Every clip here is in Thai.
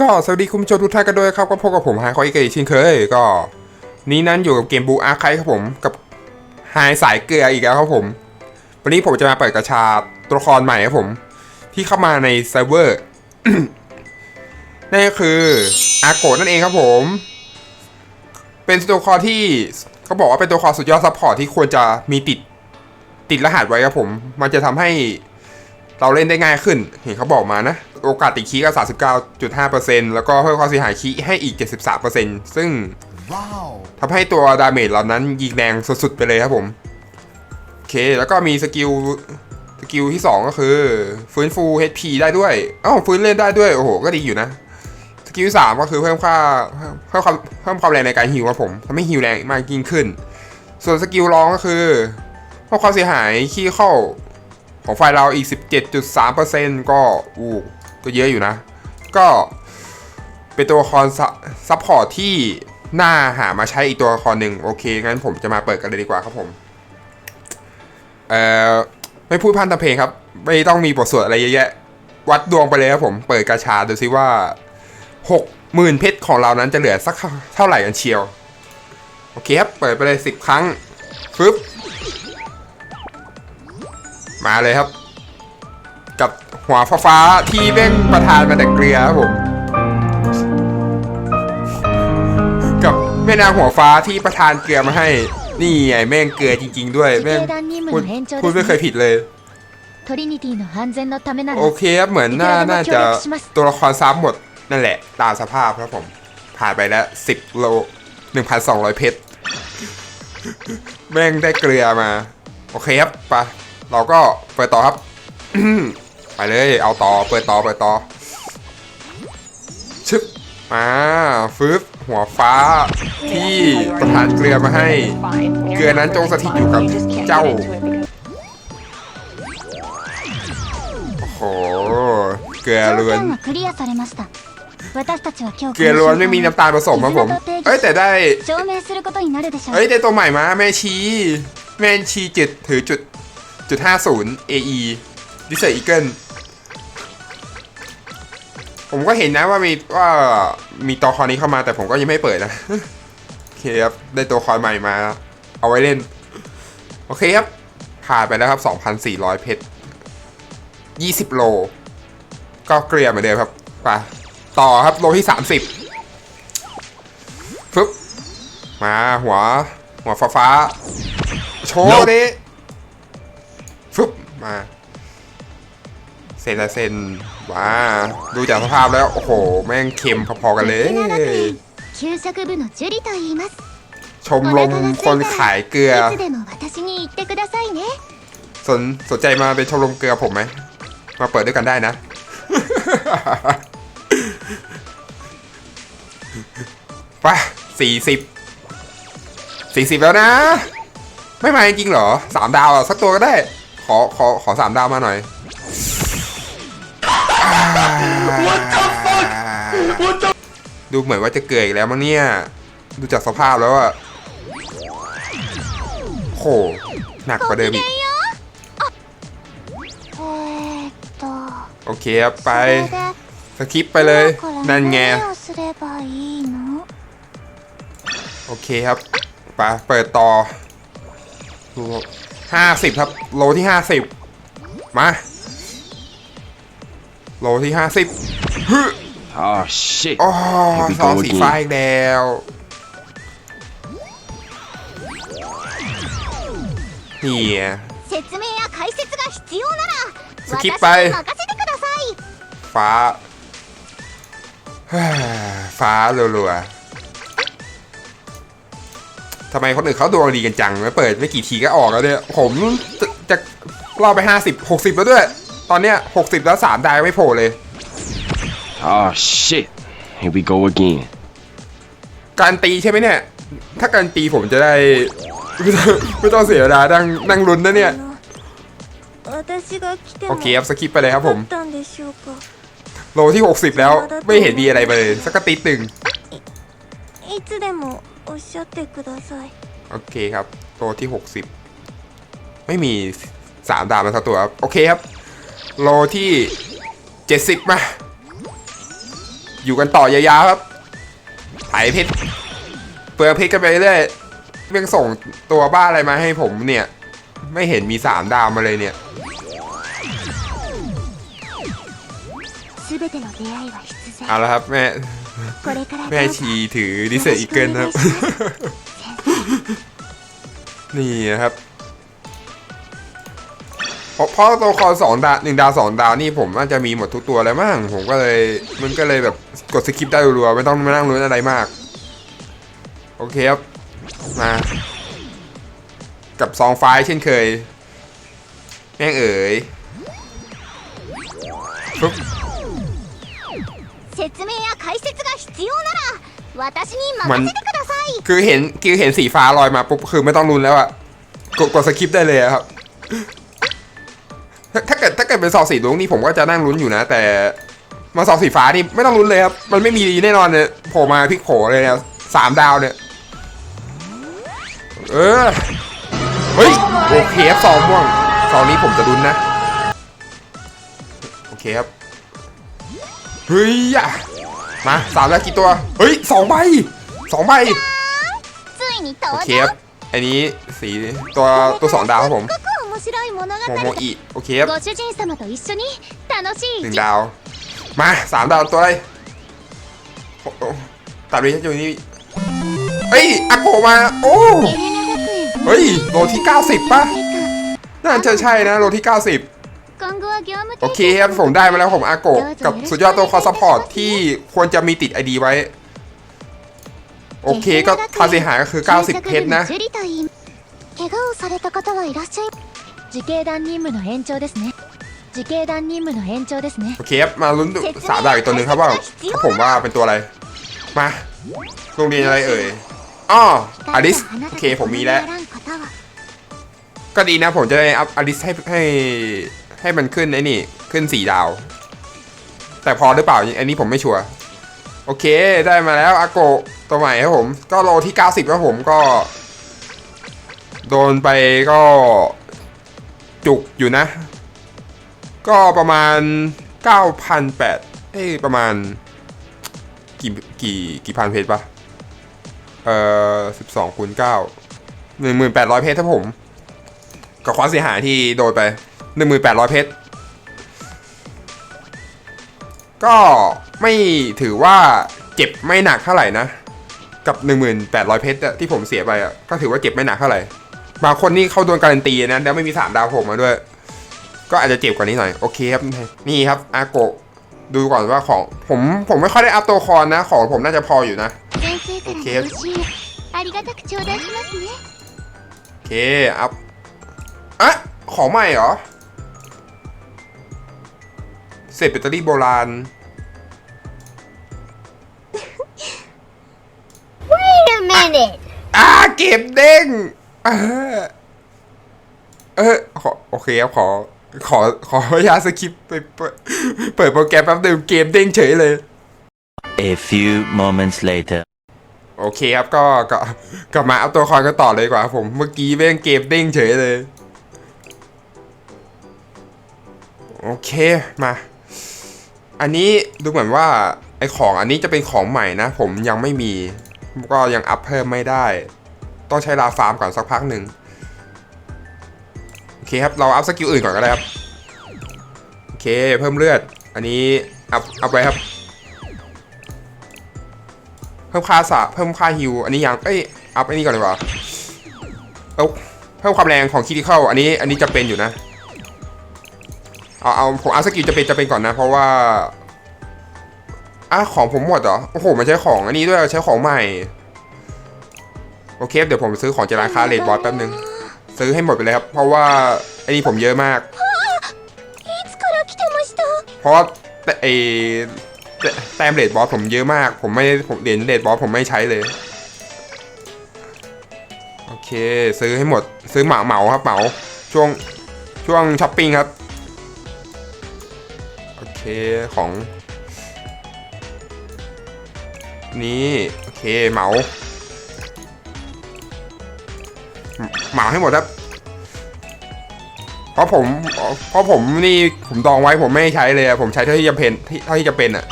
ก็สวัสดีคุณผู้ชมทุกท่านกันด้วยครับ ก็พบกับผมไฮคอยเกย์ชินเคยก็ นี้นั้นอยู่กับเกมบูอาร์ไคครับผมกับไฮสายเกลืออีกแล้วครับผม วันนี้ผมจะมาเปิดกระชาตัวละครใหม่ครับผม ที่เข้ามาในเซิร์ฟเวอร์นั่นก็คืออาโกนั่นเองครับผม เป็นตัวละครที่เขาบอกว่าเป็นตัวละครสุดยอดซัพพอร์ตที่ควรจะมีติดติดรหัสไว้ครับผม มันจะทำให้ เราเล่นได้ง่ายขึ้น เห็นเขาบอกมานะ โอกาสติดคีก็ 39.5%แล้วก็เพิ่มความเสียหายคีให้อีก 73%ซึ่ง Wow. ทำให้ตัวดาเมจเหล่านั้นยิงแรงสุดๆไปเลยครับผม โอเค แล้วก็มีสกิลสกิลที่ 2 ก็คือ ฟื้นฟู HP ได้ด้วยอ้าฟื้นเล่นได้ด้วย โอ้โห ก็ดีอยู่นะ สกิลที่สามก็คือเพิ่มค่าเพิ่มความเพิ่มความแรงในการฮิวครับผมทำให้ฮิวแรงมากยิ่งขึ้น ส่วนสกิลรองก็คือเพิ่มความเสียหายขี้เข้า ของไฟเราอีก 17.3%ก็อู้ก็เยอะอยู่นะ ก็เป็นตัวละครซัพพอร์ตที่น่าหามาใช้อีกตัวละครหนึ่งโอเค งั้นผมจะมาเปิดกันเลยดีกว่าครับผม เอ่อ ไม่พูดพันตะเพลงครับ ไม่ต้องมีบทสวดอะไรเยอะแยะ วัดดวงไปเลยครับผม เปิดกาชาดูซิว่า60,000เพชรของเรานั้นจะเหลือสักเท่าไหร่กันเชียว โอเคครับ เปิดไปเลย10ครั้งฟึบ มาเลยครับ กับหัวฟ้าๆที่แม่งประทานมาแต่เกลือครับผม กับแม่นางหัวฟ้าที่ประทานเกลือมาให้ นี่ไงแม่งเกลือจริง ๆ ด้วยแม่งพูดไม่เคยผิดเลยโอเคครับเหมือนน่าน่าจะตัวละครซ้ำหมดนั่นแหละ ตามสภาพครับผม ผ่านไปแล้วสิบโลหนนึ่งพัสอร้อยเพชร แม่งได้เกลือมา โอเคครับไป เราก็เปิดต่อครับ ไปเลย เอาต่อ เปิดต่อ เปิดต่อ ชึบมาฟืบหัวฟ้าที่ประทานเกลือมาให้ เกลือนั้นจงสถิตอยู่กับเจ้า โอ้โห เกลือล้วน เกลือล้วนไม่มีน้ำตาลผสมครับผม เอ้ยแต่ได้ เอ้ยแต่ตัวใหม่มาแม่ชี แม่ชีจิตถือจุด จุดห้าศูนย์ AE ดิเซอร์อีเกิลผมก็เห็นนะว่ามีว่ามีตัวคอนี้เข้ามาแต่ผมก็ยังไม่เปิดนะ โอเคครับ ได้ตัวคอยใหม่มา เอาไว้เล่น โอเคครับ ผ่านไปแล้วครับ 2,400 เพชร 20 โล ก็เกลียเหมือนเดิมครับไปต่อครับโลที่ 30ฟึบมาหัว หัวฟ้าฟ้า โชว์ดิ มาเซนละเซนว้าดูจากสภาพแล้ว โอ้โห แม่งเค็มพอๆกันเลย ชมรมคนขายเกลือ สนสนใจมาเป็นชมรมเกลือผมไหม มาเปิดด้วยกันได้นะ ไปสี่สิบสี่สิบแล้วนะ ไม่มาจริงเหรอสามดาวสักตัวก็ได้ ขอขอขอสามดาวมาหน่อย ดูเหมือนว่าจะเกลืออีกแล้วมั้งเนี่ย ดูจากสภาพแล้วอะโห หนักกว่าเดิมอีก えーっと โอเคครับไป それで สคิปไปเลย 今から นั่นไง 何をすればいいの โอเคครับ ไป เปิดต่อ ห้าสิบครับ โลที่ห้าสิบมา โลที่ห้าสิบฮึอ๋อ shit โอ้สองสีฟ้าอีกแล้วเนี่ยสกิปไป ฟ้า ฟ้ารัวๆ ทำไมคนอื่นเขาดวงดีกันจังไม่เปิดไม่กี่ทีก็ออกแล้วเนี่ย ผมจะจะรอบไปห้าสิบหกสิบแล้วด้วย ตอนเนี้ยหกสิบแล้วสามดาวไม่โผล่เลย Oh shit. Here we go again. การตีใช่ไหมเนี่ย ถ้าการตีผมจะได้ ไม่ต้องไม่ต้องเสียเวลานั่งนั่งลุ้นนะเนี่ย 私が来て โอ も เคครับสกิปไปเลยครับผม よかったんでしょうか โลที่ 60 แล้วไม่เห็นมีอะไรมาเลย สักกระติดหนึ่ง いつでも おっしゃってください โอเคครับ โลที่ 60 ไม่มีสามดาวมาสักตัวครับ โอเคครับ โลที่ 70 มา อยู่กันต่อยาวๆครับไถเพชรเปลืองเพชรกันไปเรื่อยเพียงส่งตัวบ้าอะไรมาให้ผมเนี่ย ไม่เห็นมีสามดาวมาเลยเนี่ย 全ての出会いは必 เอา 然 ละครับแม่ これから แม่ どうぞ ชีถือดิเซอร์อีเกิลนะครับ นี่นะครับเพราะเพราะตัวละครสองดาวหนึ่งดาวสองดาวนี่ผมน่าจะมีหมดทุกตัวแล้วมั้งผมก็เลยมันก็เลยแบบกดสคิปได้รัวๆไม่ต้องมานั่งลุ้นอะไรมาก โอเคครับ มา กับซองไฟล์เช่นเคย แม่งเอ๋ยปุ๊บ 説明や解説が必要なら私に任せてください คือเห็นคือเห็นสีฟ้าลอยมาปุ๊บคือไม่ต้องลุ้นแล้วอะกดกดสคิปได้เลยอะครับ ถ้าถ้าเกิดถ้าเกิดเป็นซองสีลุ้งนี่ผมก็จะนั่งลุ้นอยู่นะ แต่มาซองสีฟ้านี่ไม่ต้องลุ้นเลยครับ มันไม่มีแน่นอนเนี่ยโผล่มาพลิกโผล่เลยเนี่ยสามดาวเนี่ย เออ เฮ้ย โอเคครับซองม่วงซองนี้ผมจะลุ้นนะ โอเคครับ เฮ้ยอะมาสามแล้วกี่ตัว เฮ้ยสองใบสองใบโอเคครับอันนี้สีตัวตัวสองดาวครับผมโมโมอิโอเคครับหนึ่งดาว มาสามดาวตัวไรตัดไปที่ตรงนี้เฮ้ยอาโกมา โอ้เฮ้ยโลที่เก้าสิบป่ะ น่าจะใช่นะโลที่เก้าสิบ โอเคครับ ผมได้มาแล้วผมอาโกะกับสุดยอดตัวคอซัพพอร์ตที่ควรจะมีติดไอดีไว้ โอเคก็ค่าเสียหายก็คือ 90 เพชรนะ ジュリと言い怪我をされた方はいらっしゃい自警団任務の延長ですね自警団任務の延長ですね โอเคครับ มาลุ้นดูสามดาวอีกตัวหนึ่งครับว่าครับผมว่าเป็นตัวอะไร มา โรงเรียนอะไรเอ่ยอ้ออลิส โอเค ผมมีแล้ว ก็ดีนะผมจะได้อัพอลิสให้ให้ ให้มันขึ้นไอ้นี่ขึ้นสี่ดาว แต่พอหรือเปล่าอันนี้ผมไม่ชัวร์โอเคได้มาแล้วอาโกตัวใหม่ครับผม ก็โลที่ 90ครับผมก็ โดนไปก็จุกอยู่นะ ก็ประมาณ 9,800เอ้ประมาณ กี่กี่กี่พันเพชรปะเอ่อ12คูณ9 1800 เพชรครับผม กับความเสียหายที่โดนไป หนึ่งหมื่นแปดร้อยเพชร ก็ไม่ถือว่าเจ็บไม่หนักเท่าไหร่นะ กับ 1,800 เพชรที่ผมเสียไปก็ถือว่าเจ็บไม่หนักเท่าไหร่บางคนนี่เข้าโดนการันตีนะแล้วไม่มี 3 ดาวผมมาด้วย ก็อาจจะเจ็บกว่านี้หน่อย โอเคครับ นี่ครับอาโกดูก่อนว่าของผมผมไม่ค่อยได้อัพตัวคอนนะ ของผมน่าจะพออยู่นะโอเคโอเคอัพอะของใหม่เหรอ เสร็จแบตเตอรี่โบราณ Wait a minute อ่าเก็บเด้ง เออ เออขอโอเคครับขอ ขอขออยาตสคริปต์ไปเปิดเปิดโปรแกรมแป๊บนึงเกมเด้งเฉยเลย A few moments later. โอเคครับก็ก็กลับมาอัพตัวละคอยกันต่อเลยดีกว่าครับผมเมื่อกี้เล่นเกมเด้งเฉยเลย โอเคมา อันนี้ดูเหมือนว่าไอของอันนี้จะเป็นของใหม่นะ ผมยังไม่มี ก็ยังอัพเพิ่มไม่ได้ ต้องใช้ลาฟาร์มก่อนสักพักหนึ่งโอเคครับ เราอัพสกิลอื่นก่อนก็ได้ครับ โอเคเพิ่มเลือด อันนี้อัพอัพไว้ครับ เพิ่มค่าสะเพิ่มค่าฮิว อันนี้ยัง เอ้ย อัพอันนี้ก่อนดีกว่า เอาเพิ่มความแรงของคิดเข้าอันนี้ อันนี้จะเป็นอยู่นะ เอาเอาผมเอาสกิลจะเป็นจะเป็นก่อนนะ เพราะว่าอะของผมหมดเหรอ โอ้โหมันใช้ของอันนี้ด้วยใช้ของใหม่ โอเค เดี๋ยวผมซื้อของจากร้านค้าเลดบอสแป๊บนึง ซื้อให้หมดไปเลยครับ เพราะว่าอันนี้ผมเยอะมาก เพราะแต่ไอแต้มเลดบอสผมเยอะมาก ผมไม่ผมเหรียญเลดบอสผมไม่ใช้เลย โอเค ซื้อให้หมด ซื้อเหมาเหมาครับเหมา ช่วงช่วงช้อปปิ้งครับ โอเคของนี่โอเคเหมาเหมาให้หมดครับ เพราะผม เพราะผมนี่ผมดองไว้ผมไม่ใช้เลยผมใช้เท่าที่จำเป็นเท่าที่จะเป็นอะ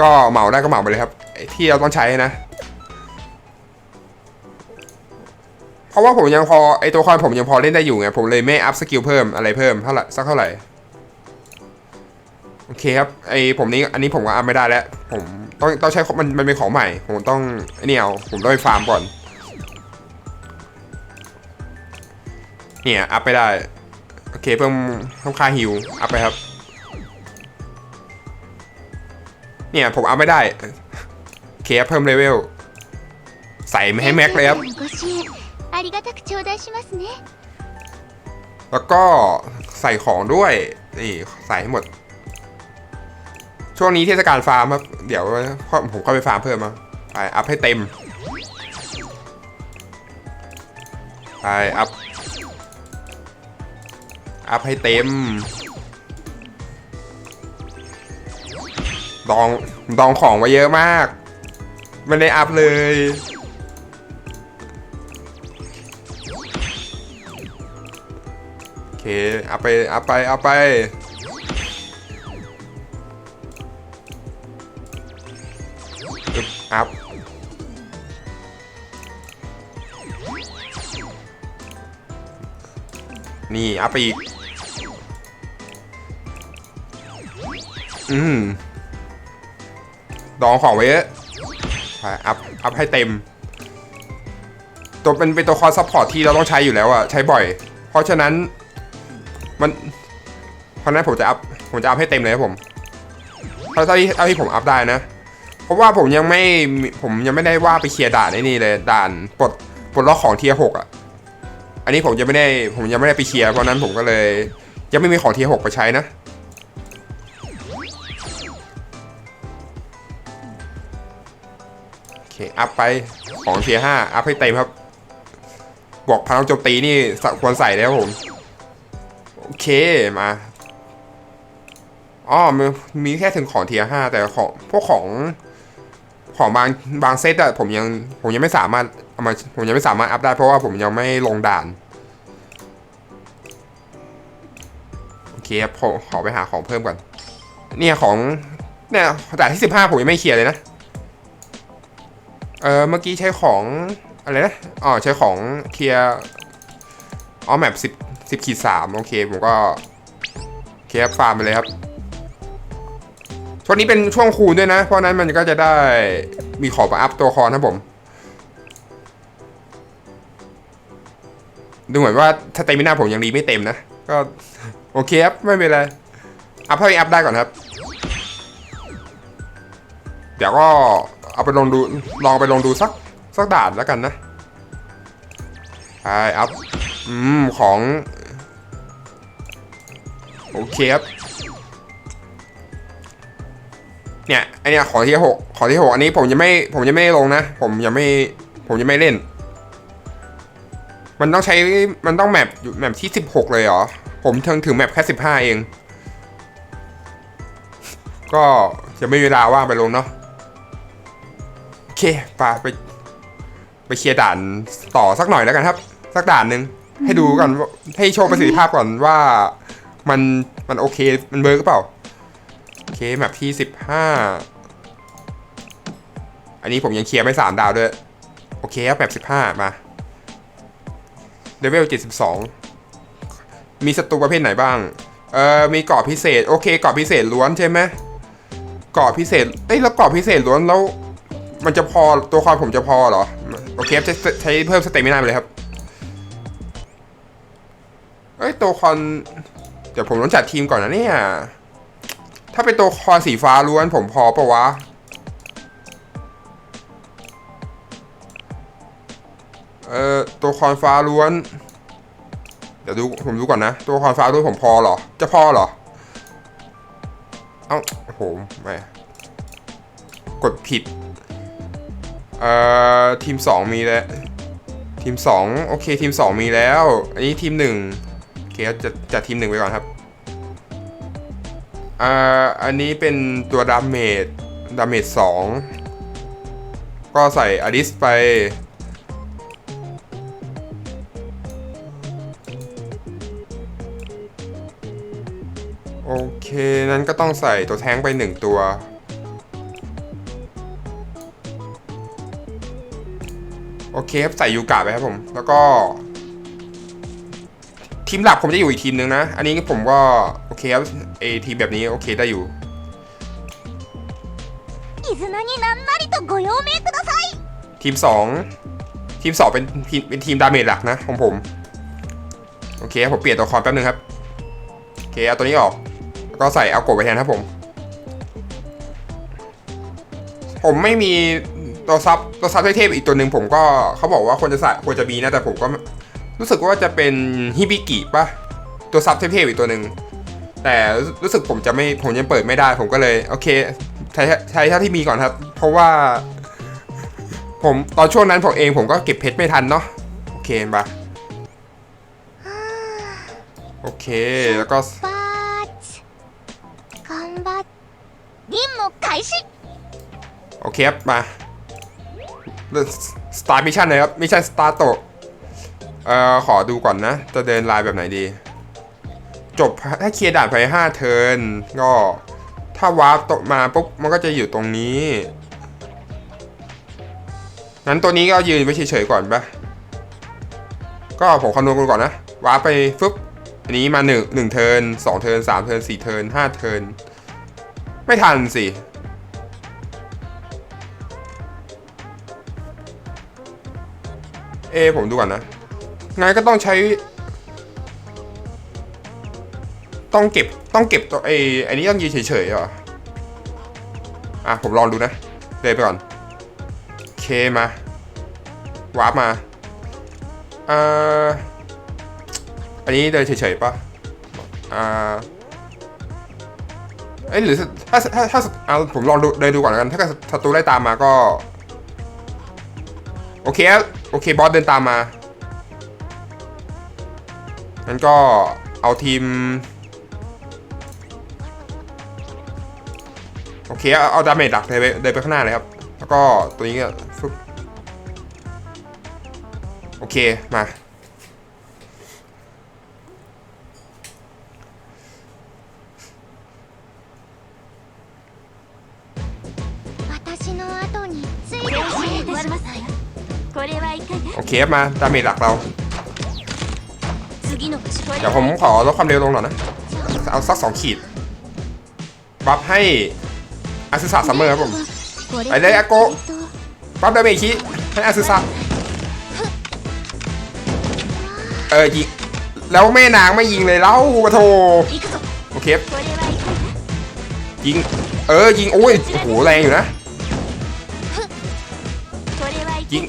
ก็เหมาได้ก็เหมาไปเลยครับไอที่เราต้องใช้นะ เพราะว่าผมยังพอไอตัวคอนผมยังพอเล่นได้อยู่ไงผมเลยไม่อัพสกิลเพิ่มอะไรเพิ่มเท่าไหร่สักเท่าไหร่ โอเคครับไอผมนี้อันนี้ผมก็อัพไม่ได้แล้ว ผมต้องต้องใช้มันมันเป็นของใหม่ ผมต้องเนี่ยเอาผมต้องไปฟาร์มก่อน เนี่ยอัพไปได้โอเคเพิ่มเพิ่มค่าฮิวอัพไปครับ เนี่ยผมอัพไม่ได้โอเคเพิ่มเลเวลใส่ไม่ให้แม็กเลยครับแล้วก็ใส่ของด้วยนี่ใส่ให้หมด ช่วงนี้เทศกาลฟาร์มครับ เดี๋ยวผมก็ไปฟาร์มเพิ่มมาไปอัพให้เต็ม ไปอัพ อัพให้เต็ม ดอง ดองของไว้เยอะมาก ไม่ได้อัพเลยโอเคเอาไปเอาไปเอาไป นี่อัพไปอีก อืมดองของไว้เยอะไปอัพ อัพให้เต็ม ตัวเป็นเป็นตัวคอซัพพอร์ตที่เราต้องใช้อยู่แล้วอะใช้บ่อย เพราะฉะนั้น มัน เพราะฉะนั้นผมจะอัพ ผมจะอัพให้เต็มเลยครับผมเท่าที่เท่าที่ผมอัพได้นะ เพราะว่าผมยังไม่ ผมยังไม่ได้ว่าไปเคลียร์ด่านนี่เลย ด่านปลดปลดล็อกของเทียหกอะ อันนี้ผมยังไม่ได้ผมยังไม่ได้ไปเคลียร์เพราะนั้นผมก็เลย ยังไม่มีของเทียหกไปใช้นะ โอเค อัพไปของเทียห้าอัพให้เต็มครับ บอกพลังโจมตีนี่สควรใส่แล้วผม โอเคมาอ๋อมีแค่ถึงของเทียห้าแต่ของพวกของ ของบางบางเซตอะผมยังผมยังไม่สามารถเอามาผมยังไม่สามารถอัพได้เพราะว่าผมยังไม่ลงด่าน โอเคครับขอขอไปหาของเพิ่มก่อน เนี่ยของเนี่ยด่านที่สิบห้าผมยังไม่เคลียร์เลยนะ เออเมื่อกี้ใช้ของอะไรนะ อ๋อใช้ของเคลียร์อ๋อแมปสิบสิบขีดสามโอเค ผมก็เคลียร์ฟาร์มไปเลยครับ ช่วงนี้เป็นช่วงคูณด้วยนะ เพราะนั้นมันก็จะได้มีของมาอัพตัวคอนครับผม ดูเหมือนว่าถ้าเต็มไม่น่าผมยังรีไม่เต็มนะ ก็โอเคครับ ไม่เป็นไร อัพเท่าที่อัพได้ก่อนครับ เดี๋ยวก็เอาไปลองดูลองไปลองดูสักสักด่านแล้วกันนะไปอัพอืมของ โอเคครับ เนี่ยไอเนี้ยขอที่หกขอที่หกอันนี้ผมยังไม่ผมยังไม่ลงนะ ผมยังไม่ผมยังไม่เล่น มันต้องใช้มันต้องแมปอยู่แมปที่สิบหกเลยเหรอ ผมถึงถึงแมปแค่สิบห้าเอง ก็จะไม่มีเวลาว่างไปลงเนาะโอเคไปไปไปเคลียร์ด่านต่อสักหน่อยแล้วกันครับ สักด่านหนึ่งให้ดูก่อนให้โชว์ประสิทธิภาพก่อนว่ามันมันโอเคมันเบิร์กเปล่า โอเคแมปที่สิบห้าอันนี้ผมยังเคลียร์ไม่สามดาวด้วย โอเคครับแมปสิบห้ามาเลเวลเจ็ดสิบสองมีศัตรูประเภทไหนบ้าง เอ่อ มีเกาะพิเศษ โอเคเกาะพิเศษล้วนใช่ไหมเกาะพิเศษเอ้ยแล้วเกาะพิเศษล้วนแล้ว มันจะพอตัวคอนผมจะพอเหรอ โอเคจะใช้เพิ่มสเตมินาไปเลยครับเอ้ยตัวคอน เดี๋ยวผมต้องจัดทีมก่อนนะเนี่ย ถ้าเป็นตัวคอนสีฟ้าล้วนผมพอปะวะ เอ่อ ตัวคอนฟ้าล้วน เดี๋ยวดู ผมดูก่อนนะ ตัวคอนฟ้าล้วนผมพอเหรอ จะพอเหรอ เอ้าโอ้โหไม่กดผิด เอ่อ ทีม 2 มีแล้ว ทีม 2 โอเค ทีม 2 มีแล้ว อันนี้ทีม 1 โอเคจะจัดทีม 1 ไปก่อนครับ อันนี้เป็นตัวดาเมจดาเมจสองก็ใส่อดิสไปโอเค นั้นก็ต้องใส่ตัวแท้งไปหนึ่งตัว โอเคครับใส่ยูกาไปครับผม แล้วก็ ทีมหลักผมจะอยู่อีกทีมนึงนะ อันนี้ผมก็โอเคครับเอทีแบบนี้โอเคได้อยู่ทีมสองทีมสองเป็นเป็นทีมดาเมจหลักนะของผมโอเคผมเปลี่ยนตัวคอนแป๊บนึงครับโอเคเอาตัวนี้ออกก็ใส่เอาโกดไปแทนครับผม ผมไม่มีตัวซับตัวซับเทพอีกตัวหนึ่งผมก็เขาบอกว่าควรจะใส่ควรจะมีนะแต่ผมก็ รู้สึกว่าจะเป็นฮิบิกิปะตัวซับเทพๆอีกตัวหนึ่งแต่รู้สึกผมจะไม่ผมยังเปิดไม่ได้ ผมก็เลย โอเค ใช้ใช้เท่าที่มีก่อนครับ เพราะว่า ผมตอนช่วงนั้นผมเองผมก็เก็บเพชรไม่ทันเนาะโอเคปะโอเคแล้วก็โอเคครับมาสตาร์มิชชั่นเลยครับมิชชั่นสตาร์โต เอ่อขอดูก่อนนะ จะเดินลน์แบบไหนดี จบถ้าเคลียร์ด่านไป5เทิร์นก็ถ้าวาร์ปตกมาปุ๊บมันก็จะอยู่ตรงนี้งั้นตัวนี้ก็ยืนไว้เฉยๆก่อนปะก็ผมคำนวณกันก่อนนะวาร์ปไปฟึบอันนี้มา1 1เทิร์น2เทิร์น3เทิร์น4เทิร์น5เทิร์นไม่ทันสิเอผมดูก่อนนะ งั้นก็ต้องใช้ ต้องเก็บต้องเก็บตัวไอ้ไอ้นี้ต้องยืนเฉยๆเหรออะผมลองดูนะเดินไปก่อนเคมาวาร์ปมาอ่ออันนี้เดินเฉยๆปะอ่าเอ้ยหรือถ้าถ้าถ้าเอาผมลองดูเดินดูก่อนกันถ้ากิดศัตรูไล่ตามมาก็ โอเคโอเคบอสเดินตามมา งั้นก็เอาทีม โอเค เอาดาเมจหลักเดิไปเดไปข้างหน้าเลยครับ แล้วก็ตัวนี้ก็ฟึบโอเค มา โอเคมาดาเมจหลักเรา เดี๋ยวผมขอลดความเร็วลงหน่อยนะ เอาสักสองขีดปรับให้อาซึสะซัมเมอร์ครับผม ไปเลยอาโกบัฟดาเมจคิให้อาซึสะเออยิงแล้วแม่นางไม่ยิงเลยแล้วกระโถโอเคยิง เออ ยิง โอ้ย โอ้โห แรงอยู่นะ ยิง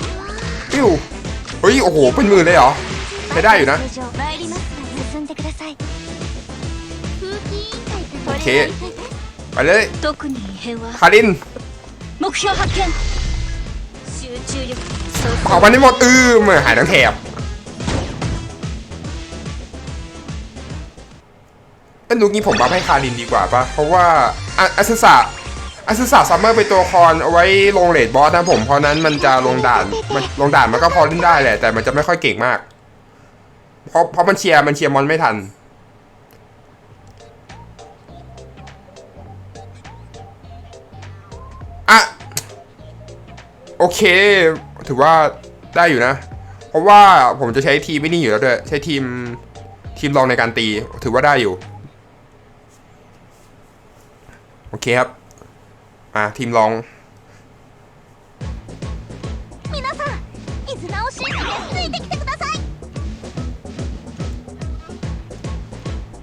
อิ้วเฮ้ย โอ้โห เป็นมือเลยเหรอใช้ได้อยู่นะ ください風紀委員会これ โอเค はいかが ไปเลย 特に異変は คาริน 目標発見集中力そう เผามันให้หมดอือมือหายทั้งแถบเอ้ยลูกนี้ผมบัฟให้คารินดีกว่าปะเพราะว่าอะอาซิสะอาซิสะซัมเมอร์เป็นตัวละครเอาไว้ลงเลดบอสนะผม เพราะนั้นมันจะลงด่านมันลงด่านมันก็พอเล่นได้แหละ แต่มันจะไม่ค่อยเก่งมาก เพราะเพราะมันเชียร์มันเชียร์มอนไม่ทันอะโอเค ถือว่าได้อยู่นะ เพราะว่าผมจะใช้ทีมไม่นี่อยู่แล้วด้วย ใช้ทีมทีมรองในการตี ถือว่าได้อยู่ โอเคครับ อ่าทีมรอง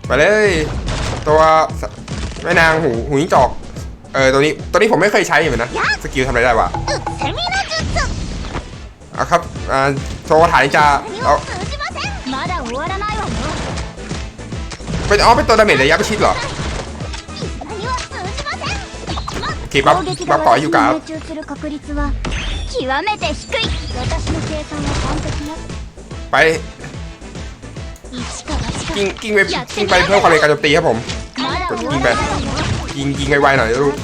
ไปเลย ตัวแม่นางหูหูจิ้งจอก เออตัวนี้ตัวนี้ผมไม่เคยใช้เหมือนนะสกิลทำอะไรได้วะอะครับอ่าโซถ่ายจะเอาเป็นอ๋อเป็นตัวดาเมจระยะประชิดเหรอโอบัฟบัฟต่ออยู่กับไป กิ้งกิงไปกิงไปเพิ่มความเร็วการโจมตีครับผมกดยิงไปกิงกิงไวๆหน่อยลูก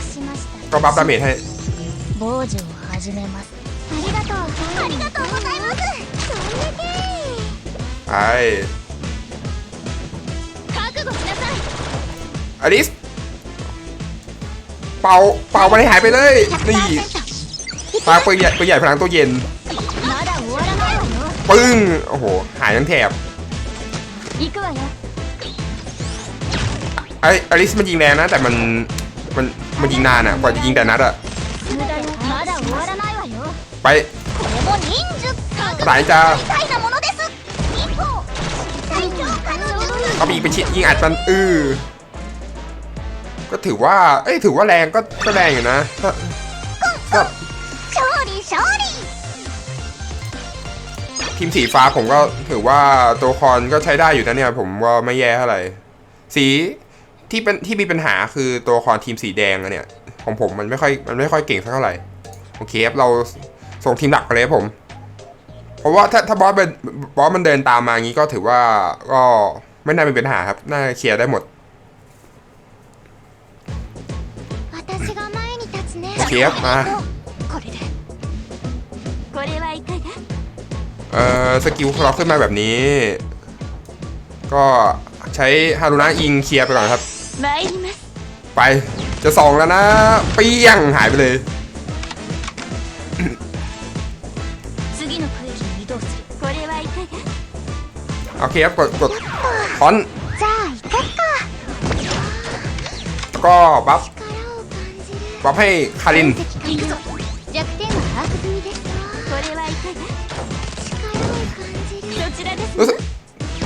ก็บัฟดาเมจให้ไออลิสเป่าเป่ามันหายไปเลยนี่ตาปืนใหญ่ปืนใหญ่พลังตัวเย็นปึ้งโอ้โหหายทั้งแถบ 行くわよ ไออลิสมันยิงแรงนะ แต่มัน มัน มันยิงนานอะกว่าจะยิงแต่นัดอะ 無駄よまだ終わらないわよ ไป これも忍術 กระต่ายจ้า みたいなものです一歩最強可能 เอาไปยิงไปชิดยิงอัดมันอือก็ถือว่า เอ้ย ถือว่าแรงก็ ก็แรงอยู่นะถ้า ทีมสีฟ้าผมก็ถือว่าตัวคอนก็ใช้ได้อยู่นะเนี่ย ผมว่าไม่แย่เท่าไหร่สีที่เป็นที่มีปัญหาคือตัวคอนทีมสีแดงอะเนี่ย ของผมมันไม่ค่อยมันไม่ค่อยเก่งสักเท่าไหร่โอเคครับเราส่งทีมหลักไปเลยผม เพราะว่าถ้าถ้าบอสเป็นบอสมันเดินตามมาอย่างนี้ก็ถือว่าก็ไม่น่าเป็นปัญหาครับ น่าเคลียร์ได้หมดโอเคครับมา เอ่อสกิลของเราขึ้นมาแบบนี้ ก็ใช้ฮารุนะอิงเคลียร์ไปก่อนครับ ไปจะสองแล้วนะเปี้ยงหายไปเลยโอเคครับกดกดคอนก็บัฟบัฟให้คาริน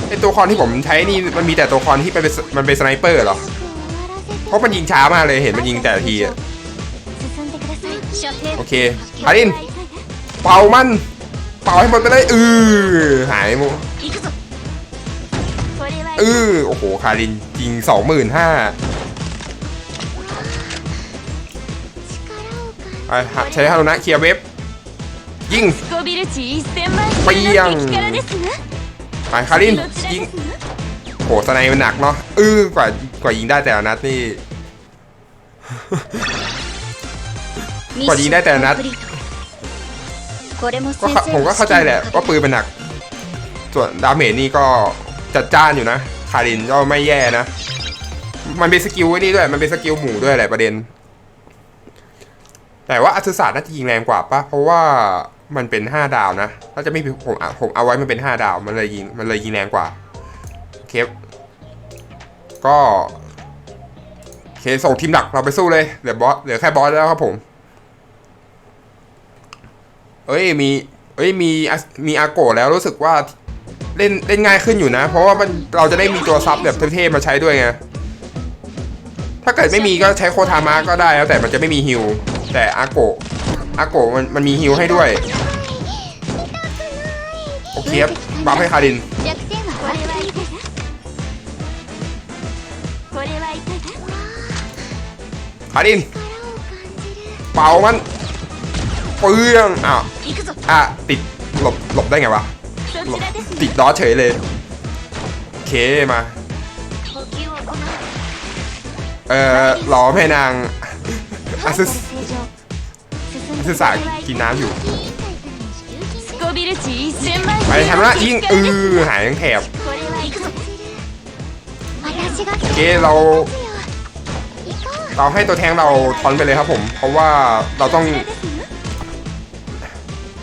ไอตัวคอนที่ผมใช้นี่มันมีแต่ตัวคอนที่มันเป็นมันเป็นสไนเปอร์เหรอ เพราะมันยิงช้ามากเลยเห็นมันยิงแต่ทีอะโอเคฮาริน เป่ามัน เป่าให้หมดไปเลย อือหายมูอือโอ้โห คารินยิงสองหมื่นห้าใช้ฮารุนะเคลียร์เว็บ ยิงเปียง ไปคารินยิงโหสไนมันหนักเนาะเออกว่ากว่ายิงได้แต่นัดนี่ กว่ายิงได้แต่นัดก็ผมก็เข้าใจแหละว่าปืนมันหนัก ส่วนดาเมจนี่ก็จัดจ้านอยู่นะคารินก็ไม่แย่นะ มันเป็นสกิลนี่ด้วย มันเป็นสกิลหมู่ด้วยแหละประเด็น แต่ว่าอัศสาต์น่าจะยิงแรงกว่าปะเพราะว่า มันเป็นห้าดาวนะถ้าจะไม่ผิดผมผมเอาไว้มันเป็นห้าดาว มันเลยยิงมันเลยยิงแรงกว่าเคฟก็เคส่งทีมหลักเราไปสู้เลยเหลือบอสเหลือแค่บอสแล้วครับผม เอ้ยมีเอ้ยมีมีอาโกแล้วรู้สึกว่าเล่นเล่นง่ายขึ้นอยู่นะ เพราะว่ามันเราจะได้มีตัวซับแบบเท่ๆมาใช้ด้วยไงถ้าเกิดไม่มีก็ใช้โคทามาก็ได้แล้วแต่มันจะไม่มีฮิลแต่อาโก อาโกะมันมันมีฮิวให้ด้วย โอเคครับบัฟให้คาริน คาริน เป่ามันเปืองอ้าวอะติดหลบหลบได้ไงวะติดล้อเฉยเลย โอเคมา เอ่อหลอมให้นางอาซิส ศึกษากินน้ำอยู่ ไปทำละยิงเออหายทั้งแถบโอเคเรา เราให้ตัวแทงเราทอนไปเลยครับผม เพราะว่าเราต้อง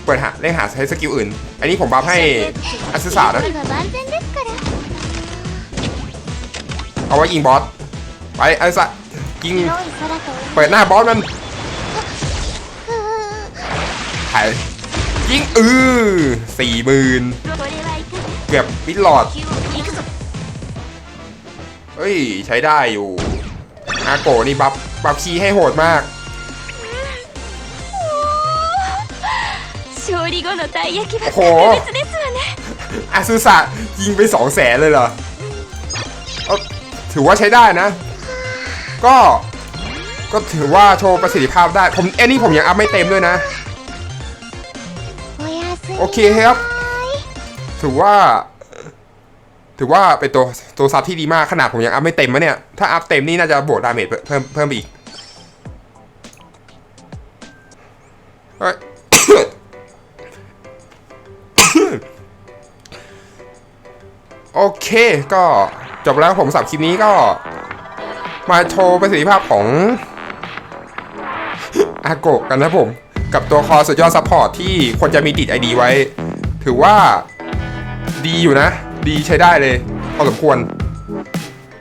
เปิดหาเร่งหาใช้สกิลอื่น อันนี้ผมบัฟให้อัศสานะเอาไว้ยิงบอส ไปอัศยิง เปิดหน้าบอสมัน ไขยิงอือสี่หมื่นเกือบมิดหลอด เฮ้ย ใช้ได้อยู่ อาโกนี่บับบับชีให้โหดมากโอ้โหอาซูสะยิงไปสองแสนเลยเหรอ ถือว่าใช้ได้นะ ก็ ก็ถือว่าโชว์ประสิทธิภาพได้ ผมเอ็นนี่ผมยังอัพไม่เต็มด้วยนะ โอเคครับ ถือว่า ถือว่าเป็นตัวตัวซับที่ดีมากขนาดผมยังอัพไม่เต็มมะเนี่ย ถ้าอัพเต็มนี่น่าจะบวกดาเมจเพิ่มเพิ่มไปอีกเฮ้ยโอเคก็จบแล้วผมสับคลิปนี้ก็ มาโชว์ประสิทธิภาพของอาโกะกันนะผม กับตัวคอสุดยอดซัพพอร์ตที่ควรจะมีติดไอดีไว้ ถือว่าดีอยู่นะ ดีใช้ได้เลยพอสมควร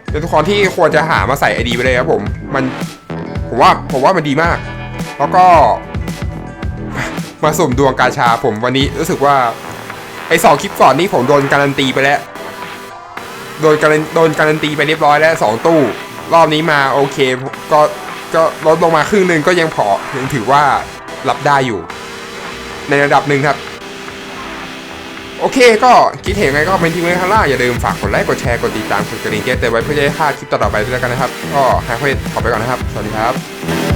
เป็นทุกคนที่ควรจะหามาใส่ไอดีไปเลยครับผม มันผมว่าผมว่ามันดีมาก แล้วก็มาสุ่มดวงกาชาผมวันนี้รู้สึกว่าไอสองคลิปก่อนนี่ผมโดนการันตีไปแล้ว โดนการันโดนการันตีไปเรียบร้อยแล้วสองตู้ รอบนี้มาโอเค ก็ก็ลดลงมาครึ่งหนึ่งก็ยังพอยังถือว่า รับได้อยู่ ในระดับหนึ่งครับ โอเคก็คิดเห็นไงก็เป็นทีมเล่นข้างล่างอย่าลืมฝากกดไลค์กดแชร์กดติดตามกดกระดิ่งแจ้งเตือนไว้เพื่อจะได้พลาดคลิปต่อๆไปด้วยกันนะครับ ก็แฮปปี้ขอไปก่อนนะครับ สวัสดีครับ